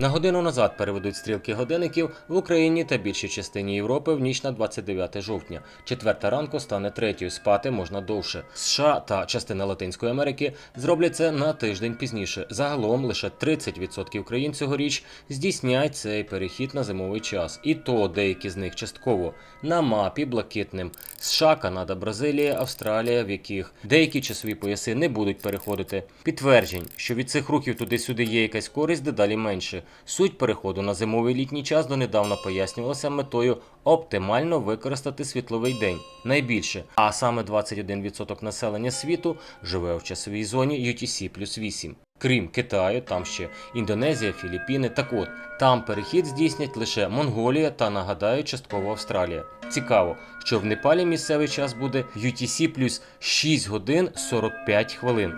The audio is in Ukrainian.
На годину назад переведуть стрілки годинників в Україні та більшій частині Європи в ніч на 29 жовтня. Четверта ранку стане третьою. Спати можна довше. США та частина Латинської Америки зроблять це на тиждень пізніше. Загалом лише 30% країн цьогоріч здійснять цей перехід на зимовий час, і то деякі з них частково на мапі блакитним. США, Канада, Бразилія, Австралія, в яких деякі часові пояси не будуть переходити. Підтверджень, що від цих рухів туди-сюди є якась користь, дедалі менше. Суть переходу на зимовий літній час донедавна пояснювалася метою оптимально використати світловий день найбільше. А саме 21% населення світу живе в часовій зоні UTC плюс 8. Крім Китаю, там ще Індонезія, Філіппіни. Так от там перехід здійснять лише Монголія та нагадаю, частково Австралія. Цікаво, що в Непалі місцевий час буде UTC плюс 6 годин 45 хвилин.